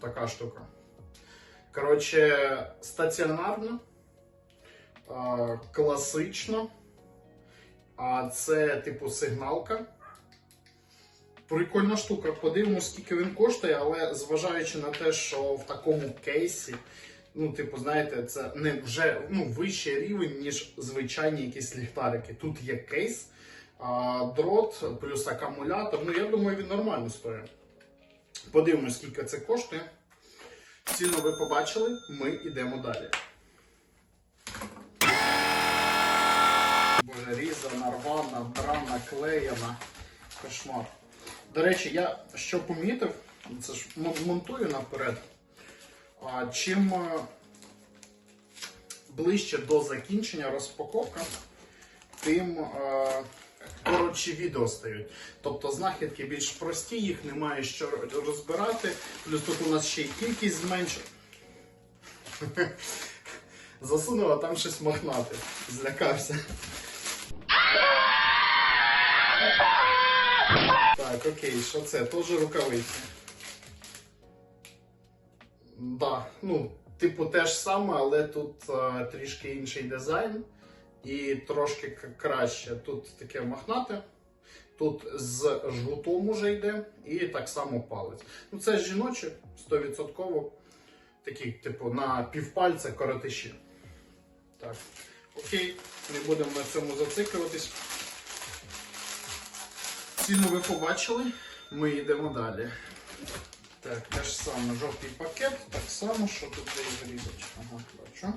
така штука. Коротше, стаціонарно, класично. А це, типу, сигналка. Прикольна штука. Подивимось, скільки він коштує, але зважаючи на те, що в такому кейсі, ну, типу, знаєте, це не вже ну, вищий рівень, ніж звичайні якісь ліхтарики. Тут є кейс, дрот плюс акумулятор. Ну, я думаю, він нормально стоїть. Подивимось, скільки це коштує. Ціну ви побачили, ми йдемо далі. Боже, різана, рвана, драна, клеєна. Кошмар. До речі, я що помітив, це ж монтую наперед. А, чим е, ближче до закінчення розпаковка, тим е, коротші відео стають. Тобто знахідки більш прості, їх немає що розбирати. Плюс тут у нас ще й кількість зменшена. Засунула там щось мохнати. Злякався. Так, окей, що це? Теж рукавиці. Да, ну, типу, те ж саме, але тут е, трішки інший дизайн і трошки краще. Тут таке мохнате, тут з жгутом уже йде, і так само палець. Ну, це жіночі, 100%. Такі, типу, на півпальця коротиші. Так, окей, не будемо на цьому зациклюватись. Ціну ви побачили, ми йдемо далі. Так, те ж саме жовтий пакет, так само, що тут є. Ага, бачу.